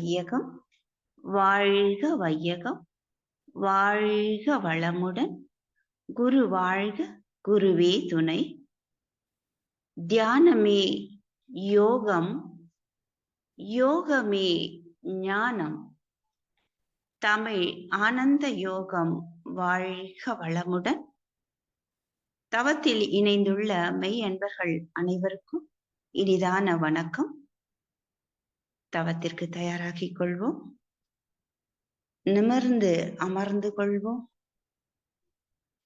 வையகம் வாழ்க வையகம் வாழ்க வளமுடன் குரு வாழ்க குருவே துணை. தியானமே யோகம் யோகமே ஞானம். தமிழ் ஆனந்த யோகம் வாழ்க வளமுடன். தவத்தில் இணைந்துள்ள மெய் அன்பர்கள் அனைவருக்கும் இனிதான வணக்கம். தவத்திற்கு தயாராகிக் கொள்வோம். நிமிர்ந்து அமர்ந்து கொள்வோம்.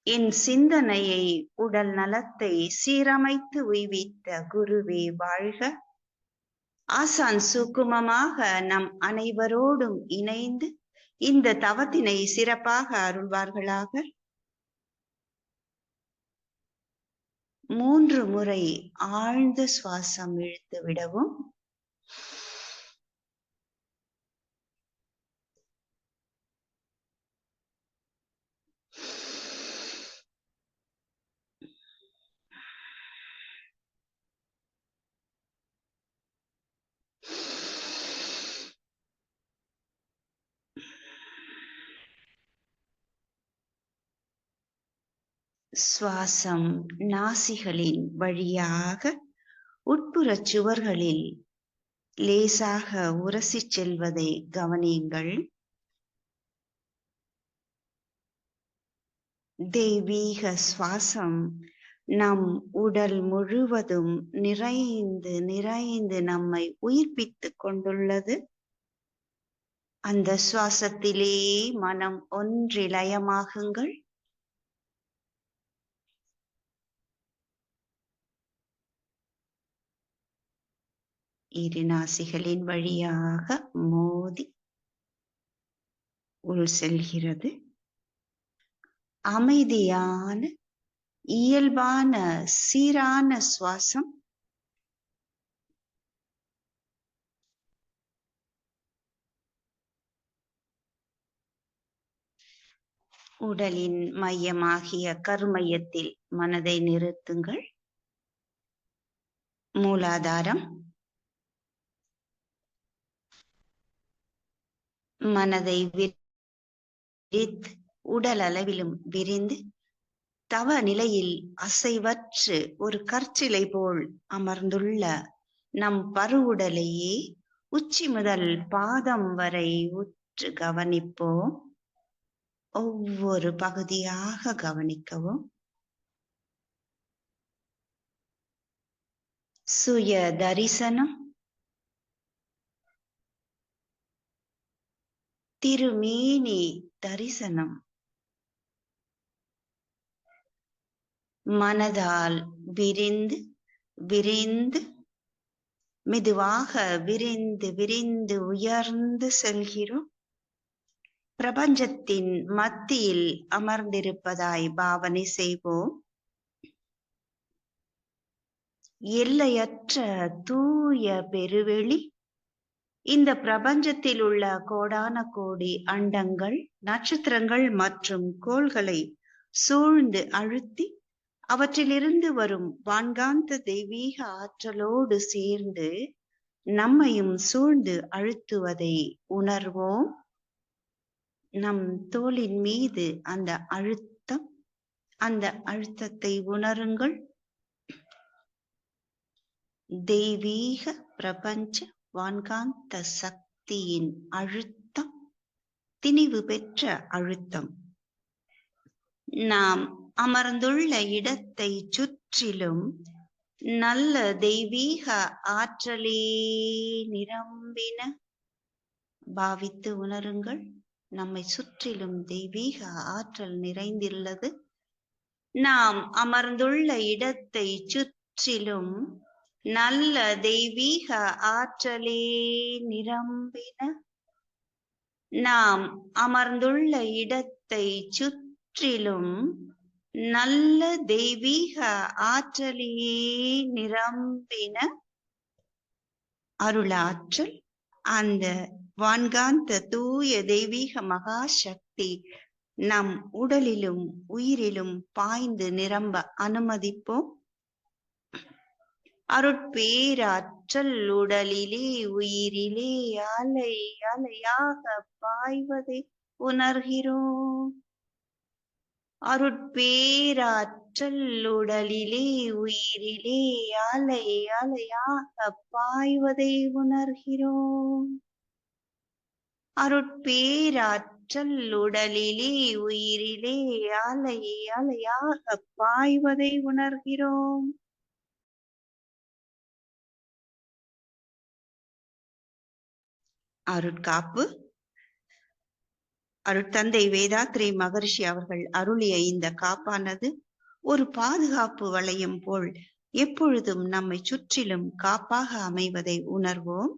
என் சிந்தனையை உடல் நலத்தை சீரமைத்து உய்வித்த குருவே வாழ்க. ஆசான் சுக்குமமாக நம் அனைவரோடும் இணைந்து இந்த தவத்தினை சிறப்பாக அருள்வார்களாக. மூன்று முறை ஆழ்ந்த சுவாசம் இழுத்து விடவும். சுவாசம் நாசிகளின் வழியாக உட்புறச் சுவர்களில் லேசாக உரசிச் செல்வதை கவனியுங்கள். தெய்வீக சுவாசம் நம் உடல் முழுவதும் நிறைந்து நிறைந்து நம்மை உயிர்ப்பித்துக் கொண்டுள்ளது. அந்த சுவாசத்திலே மனம் ஒன்றிலயமாகுங்கள். இரு நாசிகளின் வழியாக மோதி உள் செல்கிறது அமைதியான இயல்பான சீரான சுவாசம் உடலின் மையமாகிய கருமையத்தில் மனதை நிறுத்துங்கள். மூலாதாரம் மனதை விரித்து உடல் அளவிலும் விரிந்து தவ நிலையில் அசைவற்று ஒரு கற்சிலை போல் அமர்ந்துள்ள நம் பருவுடலையே உச்சி முதல் பாதம் வரை உற்று கவனிப்போம். ஒவ்வொரு பகுதியாக கவனிக்கவும். சுய தரிசனம் திருமேனி தரிசனம். மனதால் விரிந்து விரிந்து மெதுவாக விரிந்து விரிந்து உயர்ந்து செல்கிறோம். பிரபஞ்சத்தின் மத்தியில் அமர்ந்திருப்பதாய் பாவனை செய்வோம். எல்லையற்ற தூய பெருவெளி இந்த பிரபஞ்சத்தில் உள்ள கோடான கோடி அண்டங்கள் நட்சத்திரங்கள் மற்றும் கோள்களை சூழ்ந்து அழுத்தி அவற்றிலிருந்து வரும் வான்காந்த தெய்வீக ஆற்றலோடு சேர்ந்து நம்மையும் சூழ்ந்து அழுத்துவதை உணர்வோம். நம் தோளின் மீது அந்த அழுத்தம் அந்த அழுத்தத்தை உணருங்கள். தெய்வீக பிரபஞ்ச வான்காந்த சக்தியின் அழுத்தம் திணிவு பெற்ற அழுத்தம். நாம் அமர்ந்துள்ள இடத்தை சுற்றிலும் நல்ல தெய்வீக ஆற்றலே நிரம்பின. பாவித்து உணருங்கள் நம்மை சுற்றிலும் தெய்வீக ஆற்றல் நிறைந்துள்ளது நாம் அமர்ந்துள்ள இடத்தை சுற்றிலும் நல்ல தெய்வீக ஆற்றலே நிரம்பின. நாம் அமர்ந்துள்ள இடத்தை சுற்றிலும் நல்ல தெய்வீக ஆற்றலையே நிரம்பின. அருளாற்றல் அந்த வான்காந்த தூய தெய்வீக மகா சக்தி நம் உடலிலும் உயிரிலும் பாய்ந்து நிரம்ப அனுமதிப்போம். அருட்பேராற்றல் உடலிலே உயிரிலே அலை அலையாக பாய்வதை உணர்கிறோம். அருட்பேராற்றல் உடலிலே உயிரிலே அலை அலையாக பாய்வதை உணர்கிறோம். அருட்பேராற்றல் உடலிலே உயிரிலே அலை அலையாக பாய்வதை உணர்கிறோம். அருட்காப்பு. அருட்தந்தை வேதாத்ரி மகரிஷி அவர்கள் அருளிய இந்த காப்பானது ஒரு பாதுகாப்பு வளையம் போல் எப்பொழுதும் நம்மை சுற்றிலும் காப்பாக அமைவதை உணர்வோம்.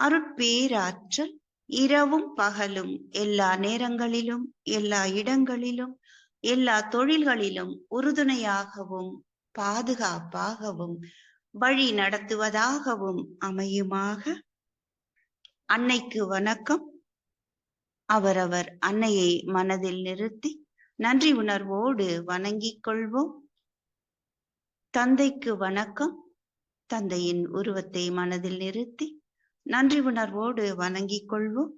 அருட்பேராற்றல் இரவும் பகலும் எல்லா நேரங்களிலும் எல்லா இடங்களிலும் எல்லா தொழில்களிலும் உறுதுணையாகவும் பாதுகாப்பாகவும் வழி நடத்துவதாகவும் அமையுமாக அன்னைக்கு வணக்கம். அவரவர் அன்னையை மனதில் நிறுத்தி நன்றி உணர்வோடு வணங்கிக் கொள்வோம். தந்தைக்கு வணக்கம். தந்தையின் உருவத்தை மனதில் நிறுத்தி நன்றி உணர்வோடு வணங்கிக் கொள்வோம்.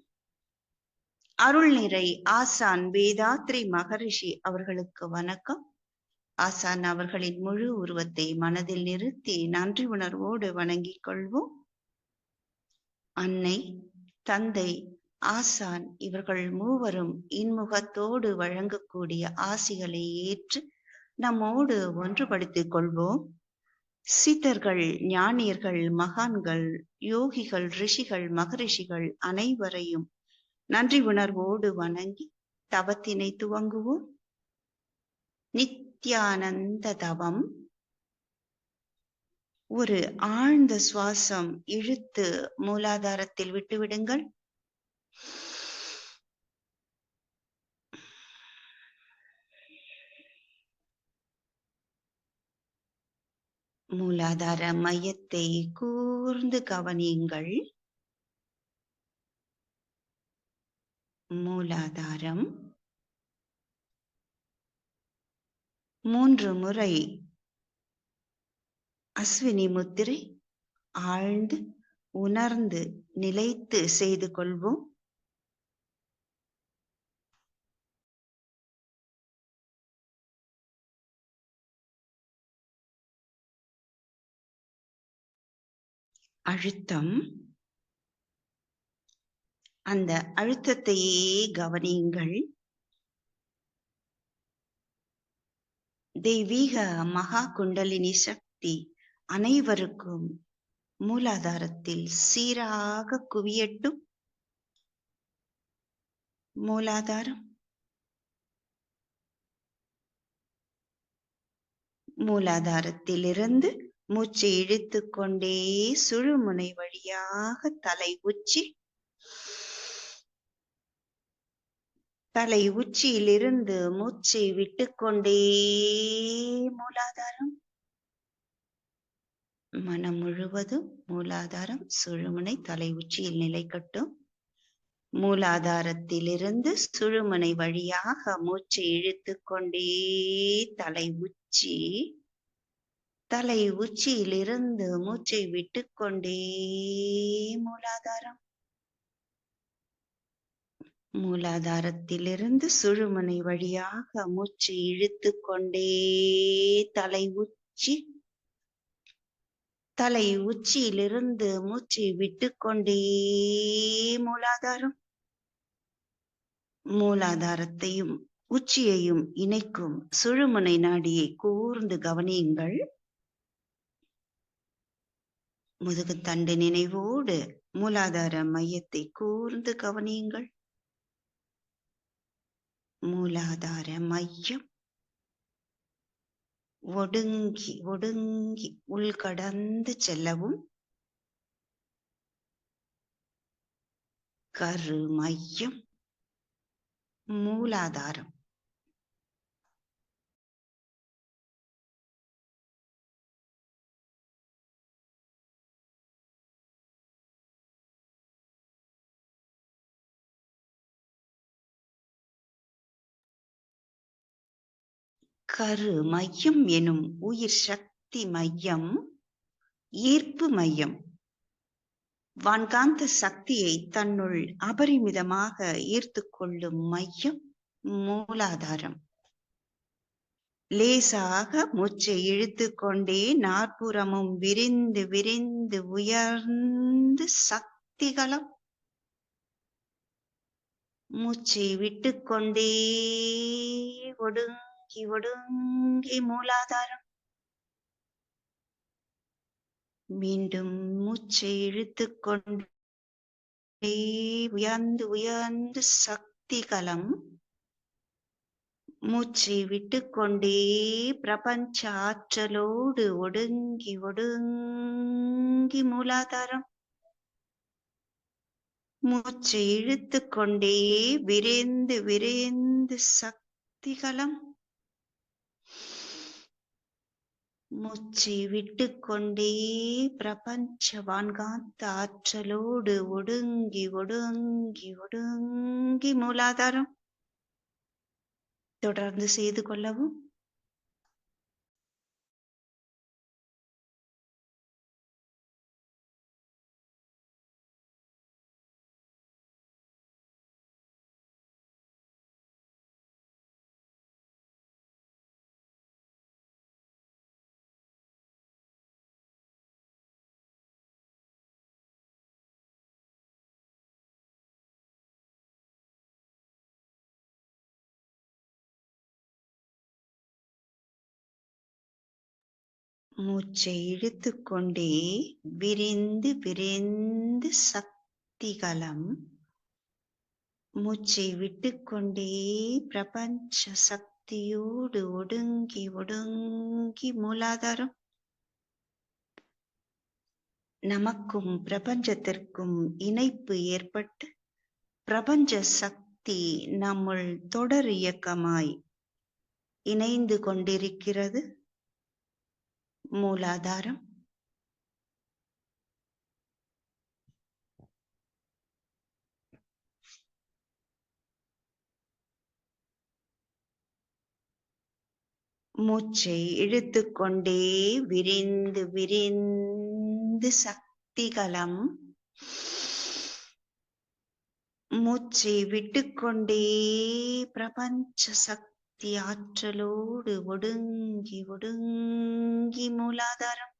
அருள் நிறை ஆசான் வேதாத்ரி மகரிஷி அவர்களுக்கு வணக்கம். ஆசான் அவர்களின் முழு உருவத்தை மனதில் நிறுத்தி நன்றி உணர்வோடு வணங்கிக் கொள்வோம். அன்னை தந்தை ஆசான் இவர்கள் மூவரும் இன்முகத்தோடு வழங்கக்கூடிய ஆசிகளை ஏற்று நம்மோடு ஒன்றுபடுத்திக் கொள்வோம். சித்தர்கள் ஞானியர்கள் மகான்கள் யோகிகள் ரிஷிகள் மகரிஷிகள் அனைவரையும் நன்றி உணர்வோடு வணங்கி தவத்தினை துவங்குவோம். நித்யானந்த தவம். ஒரு ஆழ்ந்த சுவாசம் இழுத்து மூலாதாரத்தில் விட்டுவிடுங்கள். மூலாதார மையத்தை கூர்ந்து கவனியுங்கள். மூலாதாரம் மூன்று முறை அஸ்வினி முத்திரை ஆழ்ந்து உணர்ந்து நிலைத்து செய்து கொள்வோம். அழுத்தம். அந்த அழுத்தத்தையே கவனியுங்கள். தெய்வீக மகா குண்டலினி சக்தி அனைவருக்கும் மூலாதாரத்தில் சீராக குவியட்டும். மூலாதாரம். மூலாதாரத்திலிருந்து மூச்சை இழுத்து கொண்டே சுழுமுனை வழியாக தலை உச்சி. தலை உச்சியிலிருந்து மூச்சை விட்டுக்கொண்டே மூலாதாரம். மனம் முழுவதும் மூலாதாரம் சுழுமுனை தலை உச்சியில் நிலைக்கட்டும் மூலாதாரத்திலிருந்து சுழுமுனை வழியாக மூச்சை இழுத்து கொண்டே தலை உச்சி தலை உச்சியிலிருந்து மூச்சை விட்டுக்கொண்டே மூலாதாரம். மூலாதாரத்திலிருந்து சுழுமுனை வழியாக மூச்சை இழுத்து கொண்டே தலை உச்சி தலை உச்சியிலிருந்து மூச்சை விட்டுக்கொண்டே மூலாதாரம். மூலாதாரத்தையும் உச்சியையும் இணைக்கும் சுழுமுனை நாடியை கூர்ந்து கவனியுங்கள். முதுகுத்தண்டு நினைவோடு மூலாதார மையத்தை கூர்ந்து கவனியுங்கள். மூலாதார மையம் ஒடுங்கி ஒடுங்கி உள்கடந்து செல்லவும் கருமையம் மூலாதாரம். கரு மையம் எனும் உயிர் சக்தி மையம் ஈர்ப்பு மையம். வான்காந்த சக்தியை தன்னுள் அபரிமிதமாக ஈர்த்து கொள்ளும் மையம் மூலாதாரம். லேசாக மூச்சை இழுத்து கொண்டே நாற்புறமும் விரிந்து விரிந்து உயர்ந்து சக்திகளம். மூச்சை விட்டு கொண்டே ஒடுங்க ஒடுங்கி மூலாதாரம். மீண்டும் மூச்சை இழுத்து கொண்டே உயர்ந்து உயர்ந்து சக்தி கலம். மூச்சை விட்டு கொண்டே பிரபஞ்ச ஆற்றலோடு ஒடுங்கி ஒடுங்கி மூலாதாரம். மூச்சை இழுத்து கொண்டே விரைந்து விரைந்து சக்திகளம் மூச்சை விட்டு கொண்டே பிரபஞ்ச வான்காந்த ஆற்றலோடு ஒடுங்கி ஒடுங்கி ஒடுங்கி மூலாதாரம். தொடர்ந்து செய்து கொள்ளவும் மூச்சை இழுத்துக்கொண்டே விரிந்து விரிந்து சக்திகளம். மூச்சை விட்டுக்கொண்டே பிரபஞ்ச சக்தியோடு ஒடுங்கி ஒடுங்கி மூலாதாரம். நமக்கும் பிரபஞ்சத்திற்கும் இணைப்பு ஏற்பட்டு பிரபஞ்ச சக்தி நம்முள் தொடர் இயக்கமாய் இணைந்து கொண்டிருக்கிறது. மூலாதாரம். மூச்சை இழுத்துக்கொண்டே விரிந்து விரிந்து சக்திகலம் மூச்சை விட்டுக்கொண்டே பிரபஞ்ச சக்தி சக்தி ஆற்றலோடு ஒடுங்கி ஒடுங்கி மூலாதாரம்.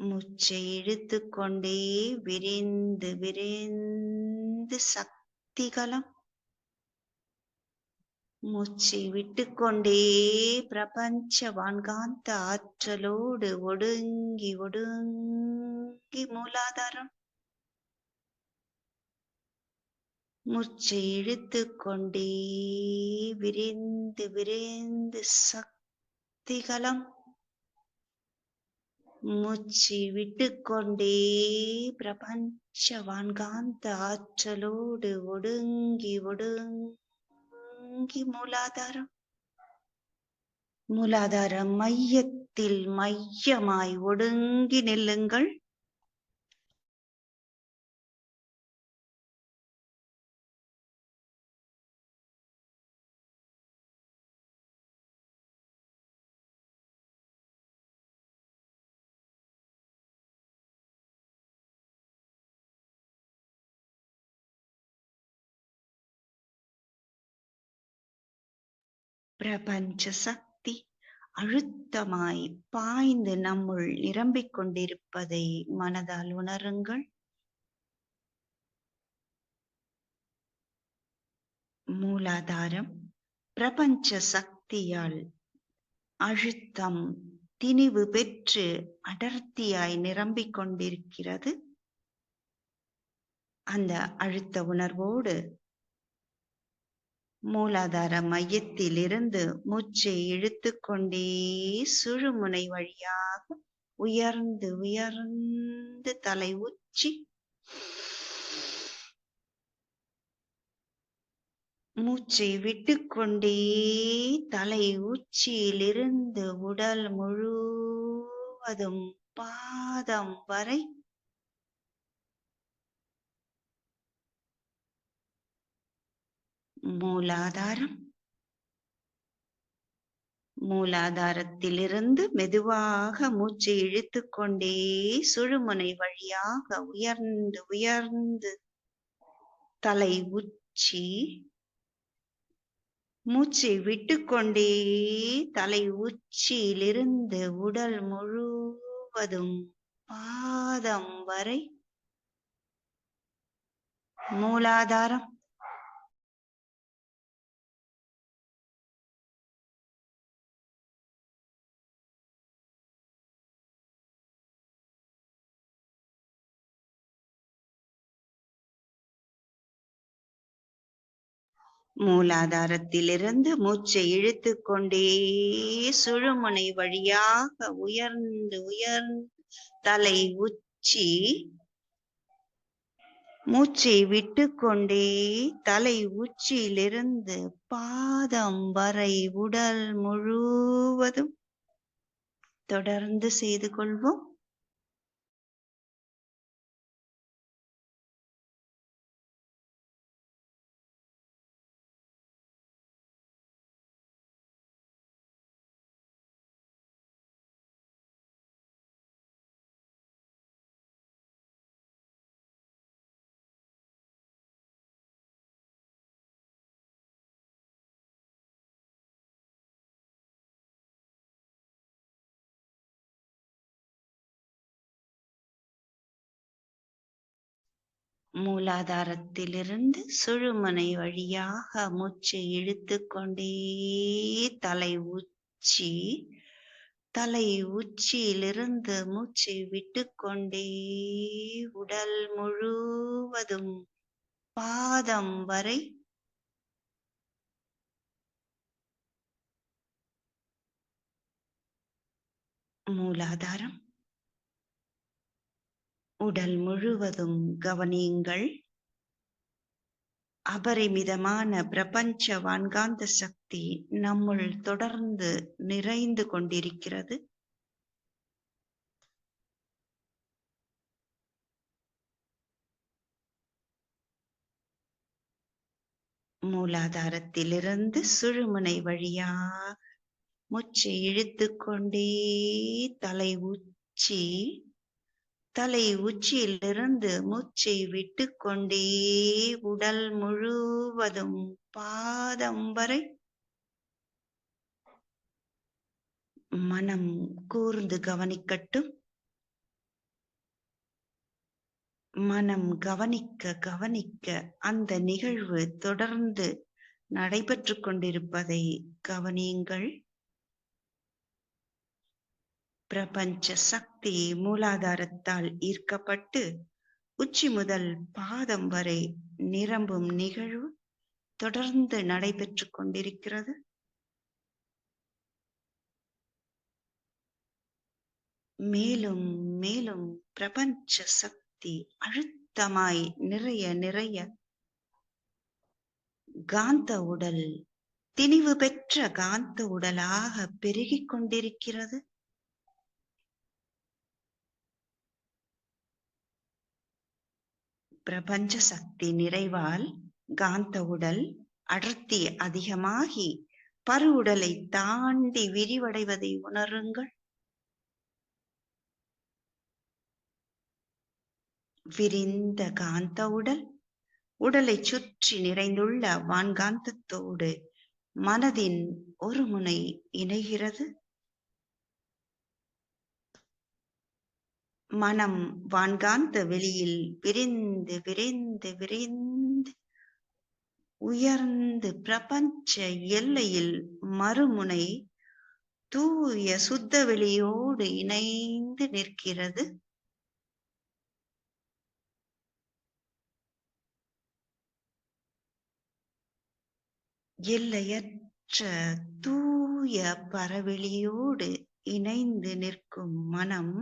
மூச்சை இழுத்து கொண்டே விரிந்து விரிந்து சக்திகளம் மூச்சை விட்டுக்கொண்டே பிரபஞ்ச வான்காந்த ஆற்றலோடு ஒடுங்கி ஒடுங்கி மூலாதாரம். மூச்சை இழுத்து கொண்டே விரிந்து விரிந்து சக்திகலம் மூச்சு விட்டு கொண்டே பிரபஞ்ச வான்காந்த ஆற்றலோடு ஒடுங்கி ஒடுங்கி மூலாதாரம். மூலாதார மையத்தில் மையமாய் ஒடுங்கி நில்லுங்கள். பிரபஞ்ச சக்தி அழுத்தமாய் பாய்ந்து நம்முள் நிரம்பிக் கொண்டிருப்பதை மனதால் உணருங்கள். மூலாதாரம் பிரபஞ்ச சக்தியால் அழுத்தம் திணிவு பெற்று அடர்த்தியாய் நிரம்பிக் கொண்டிருக்கிறது. அந்த அழுத்த உணர்வோடு மூலாதார மையத்திலிருந்து மூச்சை இழுத்து கொண்டே சுழுமுனை வழியாக உயர்ந்து உயர்ந்து தலை உச்சி. மூச்சை விட்டுக்கொண்டே தலை உச்சியிலிருந்து உடல் முழுவதும் பாதம் வரை மூலாதாரம். மூலாதாரத்திலிருந்து மெதுவாக மூச்சை இழுத்துக்கொண்டே சுழுமுனை வழியாக உயர்ந்து உயர்ந்து தலை உச்சி மூச்சை விட்டுக்கொண்டே தலை உச்சியிலிருந்து உடல் முழுவதும் பாதம் வரை. மூலாதாரம். மூலாதாரத்திலிருந்து மூச்சை இழுத்துக்கொண்டே சுழுமுனை வழியாக உயர்ந்து உயர்ந்து தலை உச்சி மூச்சை விட்டுக்கொண்டே தலை உச்சியிலிருந்து பாதம் வரை உடல் முழுவதும் தொடர்ந்து செய்து கொள்வோம். மூலாதாரத்திலிருந்து சுழுமனை வழியாக மூச்சை இழுத்துக்கொண்டே தலை உச்சி தலை உச்சியிலிருந்து மூச்சை விட்டுக்கொண்டே உடல் முழுவதும் பாதம் வரை மூலாதாரம். உடல் முழுவதும் கவனியுங்கள். அபரிமிதமான பிரபஞ்ச வான்காந்த சக்தி நம்முள் தொடர்ந்து நிறைந்து கொண்டிருக்கிறது. மூலாதாரத்திலிருந்து சுழுமுனை வழியா மூச்சை இழுத்துக்கொண்டே தலை உச்சி தலை உச்சியிலிருந்து மூச்சை விட்டுக்கொண்டே உடல் முழுவதும் பாதம் வரை மனம் கூர்ந்து கவனிக்கட்டும். மனம் கவனிக்க கவனிக்க அந்த நிகழ்வு தொடர்ந்து நடைபெற்று கொண்டிருப்பதை கவனியுங்கள். பிரபஞ்ச சக்தி மூலாதாரத்தால் ஈர்க்கப்பட்டு உச்சி முதல் பாதம் வரை நிரம்பும் நிகழ்வு தொடர்ந்து நடைபெற்று கொண்டிருக்கிறது. மேலும் மேலும் பிரபஞ்ச சக்தி அழுத்தமாய் நிறைய நிறைய காந்த உடல் திணிவு பெற்ற காந்த உடலாக பெருகிக் கொண்டிருக்கிறது. பிரபஞ்ச சக்தி நிறைவால் காந்த உடல் அடர்த்தி அதிகமாகி பரு உடலை தாண்டி விரிவடைவதை உணருங்கள். விரிந்த காந்த உடல் உடலை சுற்றி நிறைந்துள்ள வான்காந்தத்தோடு மனதின் ஒரு முனை இணைகிறது. மனம் வான்காந்த வெளியில் விரிந்து விரிந்து விரிந்து உயர்ந்து பிரபஞ்ச எல்லையில் மறுமுனை தூய சுத்த வெளியோடு இணைந்து நிற்கிறது. எல்லையற்ற தூய பரவெளியோடு இணைந்து நிற்கும் மனம்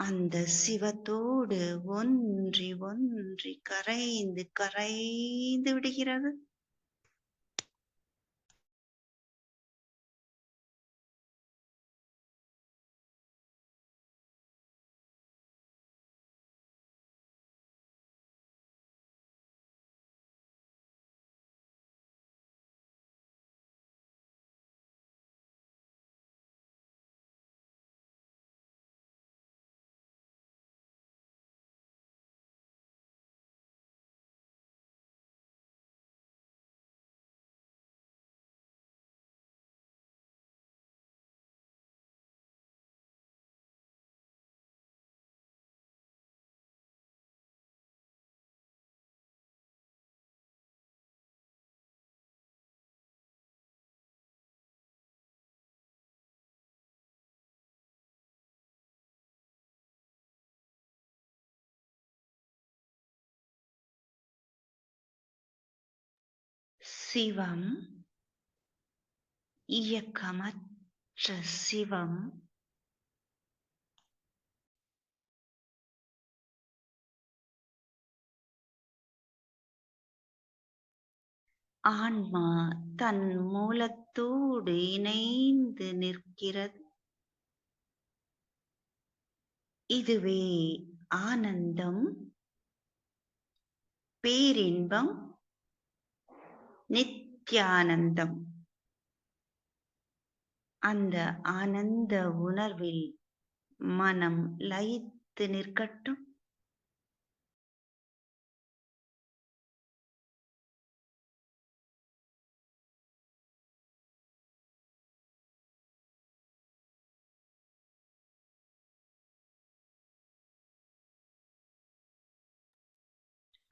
அந்த சிவத்தோடு ஒன்றி ஒன்றி கரைந்து கரைந்து விடுகிறது. சிவம் இயக்கமற்ற சிவம். ஆன்மா தன் மூலத்தோடு இணைந்து நிற்கிறது. இதுவே ஆனந்தம் பேரின்பம் நித்யானந்தம். அந்த ஆனந்த உணர்வில் மனம் லயித்து நிற்கட்டும்.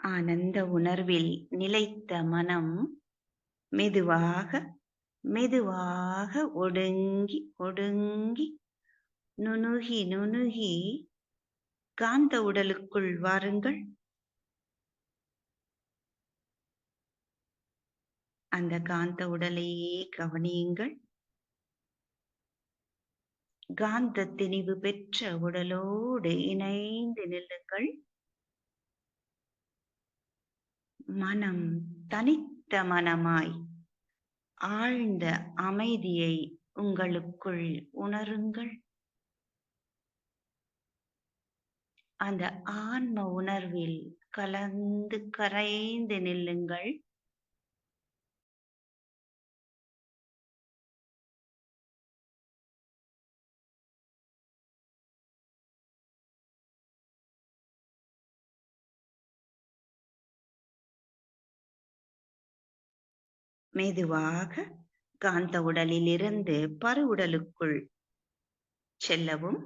ஆனந்த உணர்வில் நிலைத்த மனம் மெதுவாக மெதுவாக ஒடுங்கி ஒடுங்கி நுணுகி நுணுகி காந்த உடலுக்குள் வாருங்கள். அந்த காந்த உடலையே கவனியுங்கள். காந்த திணிவு பெற்ற உடலோடு இணைந்து நில்லுங்கள். மனம் தனித்து மனமாய் ஆழ்ந்த அமைதியை உங்களுக்குள் உணருங்கள். அந்த ஆன்ம உணர்வில் கலந்து கரைந்து நில்லுங்கள். மெதுவாக காந்த உடலிலிருந்து பரு உடலுக்குள் செல்லவும்.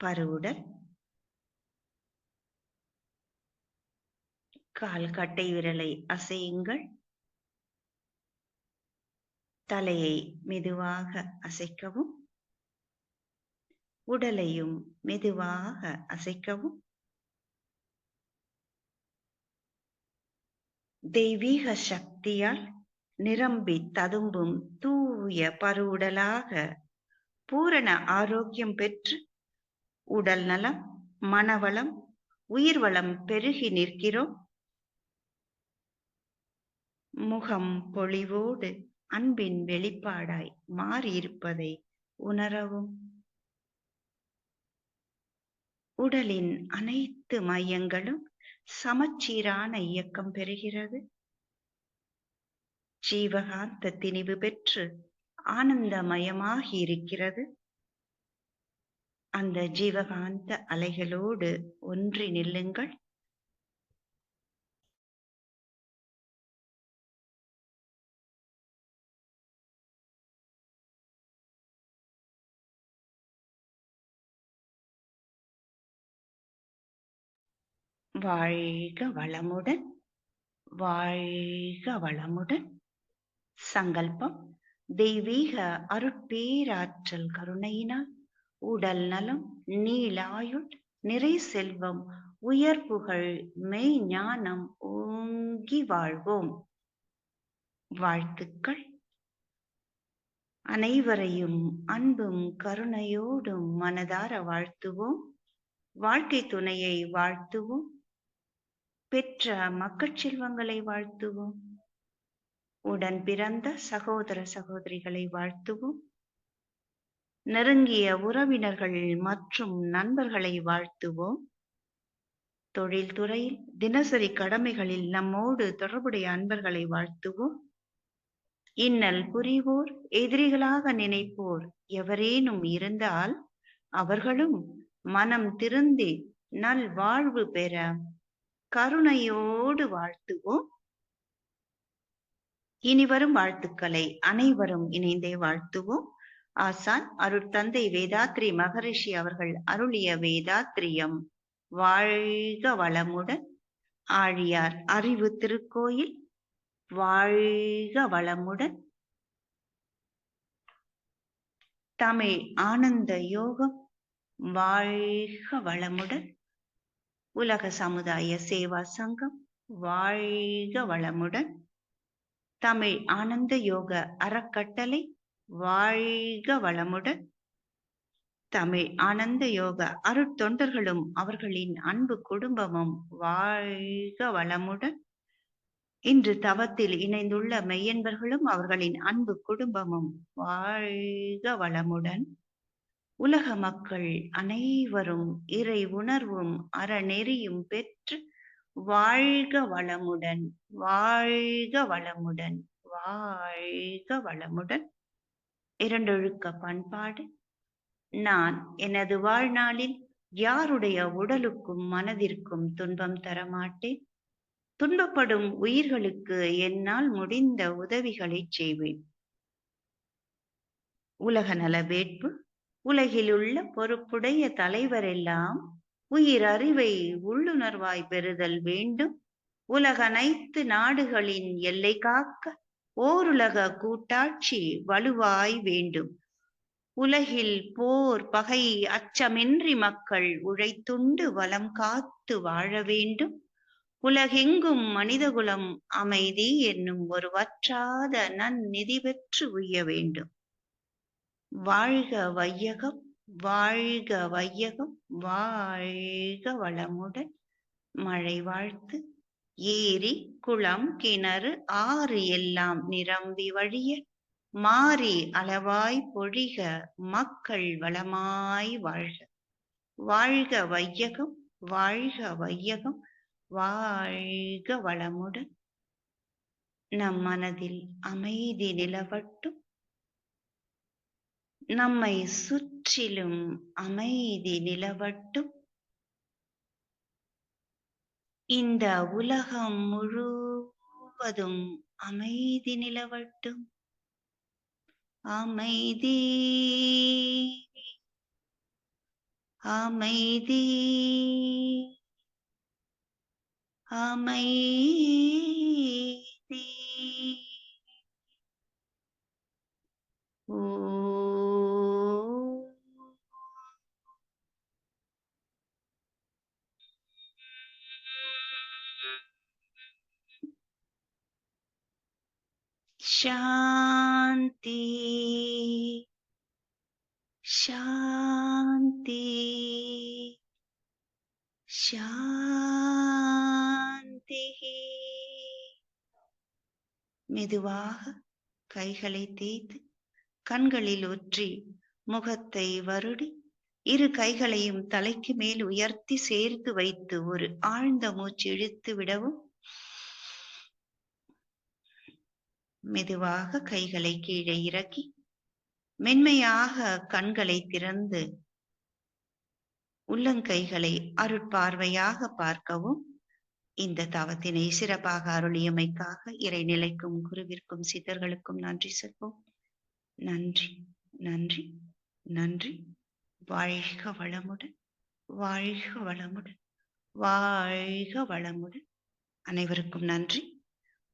பருவுடல் கால் கட்டை விரலை அசையுங்கள். தலையை மெதுவாக அசைக்கவும். உடலையும் மெதுவாக அசைக்கவும். தெய்வீக சக்தியால் நிரம்பி ததும்பும் தூய பருவுடலாக பூரண ஆரோக்கியம் பெற்று உடல் நலம் மனவளம் உயிர்வளம் பெருகி நிற்கிறோம். முகம் பொழிவோடு அன்பின் வெளிப்பாடாய் மாறியிருப்பதை உணரவும். உடலின் அனைத்து மையங்களும் சமச்சீரான இயக்கம் பெறுகிறது. ஜீவகாந்த திணிவு பெற்று ஆனந்தமயமாகி இருக்கிறது. அந்த ஜீவகாந்த அலைகளோடு ஒன்றி நில்லுங்கள். வாழ்க வளமுடன் வாழ்க வளமுடன். சங்கல்பம் தெய்வீக அருட்பேராற்றல் கருணையினால் உடல் நலம் நீளாயுள் நிறை செல்வம் உயர் புகழ் மெய் ஞானம் ஓங்கி வாழ்வோம். வாழ்த்துக்கள். அனைவரையும் அன்பும் கருணையோடும் மனதார வாழ்த்துவோம். வாழ்க்கை துணையை வாழ்த்துவோம். பெற்ற மக்கள் செல்வங்களை வாழ்த்துவோம். உடன் பிறந்த சகோதர சகோதரிகளை வாழ்த்துவோம். நெருங்கிய உறவினர்கள் மற்றும் நண்பர்களை வாழ்த்துவோம். தொழில்துறையில் தினசரி கடமைகளில் நம்மோடு தொடர்புடைய அன்பர்களை வாழ்த்துவோம். இன்னல் புரிவோர் எதிரிகளாக நினைப்போர் எவரேனும் இருந்தால் அவர்களும் மனம் திருந்தி நல் வாழ்வு பெற கருணையோடு வாழ்த்துவோம். இனி வரும் வாழ்த்துக்களை அனைவரும் இணைந்தே வாழ்த்துவோம். ஆசான் அருட்தந்தை வேதாத்ரி மகரிஷி அவர்கள் அருளிய வேதாத்ரியம் வாழ்க வளமுடன். ஆழியார் அறிவு திருக்கோயில் வாழ்க வளமுடன். தமிழ் ஆனந்த யோகம் வாழ்க வளமுடன். உலக சமுதாய சேவா சங்கம் வாழ்க வளமுடன். தமிழ் ஆனந்த யோக அறக்கட்டளை வாழ்க வளமுடன். தமிழ் ஆனந்த யோக அருட்தொண்டர்களும் அவர்களின் அன்பு குடும்பமும் வாழ்க வளமுடன். இன்று தவத்தில் இணைந்துள்ள மெய்யன்பர்களும் அவர்களின் அன்பு குடும்பமும் வாழ்க வளமுடன். உலக மக்கள் அனைவரும் இறை உணர்வும் அறநெறியும் பெற்று வாழ்க வளமுடன் வாழ்க வளமுடன் வாழ்க வளமுடன். இரண்டொழுக்க பண்பாடு. நான் எனது வாழ்நாளில் யாருடைய உடலுக்கும் மனதிற்கும் துன்பம் தரமாட்டேன். துன்பப்படும் உயிர்களுக்கு என்னால் முடிந்த உதவிகளை செய்வேன். உலக நல வேட்பு. உலகிலுள்ள பொறுப்புடைய தலைவரெல்லாம் உயிர் அறிவை உள்ளுணர்வாய் பெறுதல் வேண்டும். உலக அனைத்து நாடுகளின் எல்லை காக்க ஓருலக கூட்டாட்சி வலுவாய் வேண்டும். உலகில் போர் பகை அச்சமின்றி மக்கள் உழைத்துண்டு வளம் காத்து வாழ வேண்டும். உலகெங்கும் மனிதகுலம் அமைதி என்னும் ஒரு வற்றாத நன்னிதி பெற்று உய்ய வேண்டும். வாழ்க வையகம் வாழ்க வையகம் வாழ்க வளமுடன். மழை வாழ்த்து. ஏரி குளம் கிணறு ஆறு எல்லாம் நிரம்பி வழிய. மாறி அளவாய் பொழிக மக்கள் வளமாய் வாழ்க. வாழ்க வையகம் வாழ்க வையகம் வாழ்க வளமுடன். நம் மனதில் அமைதி நிலவட்டும். நம்மை சுற்றிலும் அமைதி நிலவட்டும். இந்த உலகம் முழுவதும் அமைதி நிலவட்டும். அமைதி. அமைதி. அமைதி. ஓ சாந்தி சாந்தி சாந்தி மெதுவாக கைகளை தேய்த்து கண்களில் ஒற்றி முகத்தை வருடி இரு கைகளையும் தலைக்கு மேல் உயர்த்தி சேர்த்து வைத்து ஒரு ஆழ்ந்த மூச்சு இழுத்து விடவும் மெதுவாக கைகளை கீழே இறக்கி மென்மையாக கண்களை திறந்து உள்ளங்கைகளை அருட்பார்வையாக பார்க்கவும் இந்த தவத்தினை சிறப்பாக அருளியமைக்காக இறைநிலைக்கும் குருவிற்கும் சித்தர்களுக்கும் நன்றி செல்வோம். நன்றி நன்றி நன்றி. வாழ்க வளமுடன் வாழ்க வளமுடன் வாழ்க வளமுடன். அனைவருக்கும் நன்றி.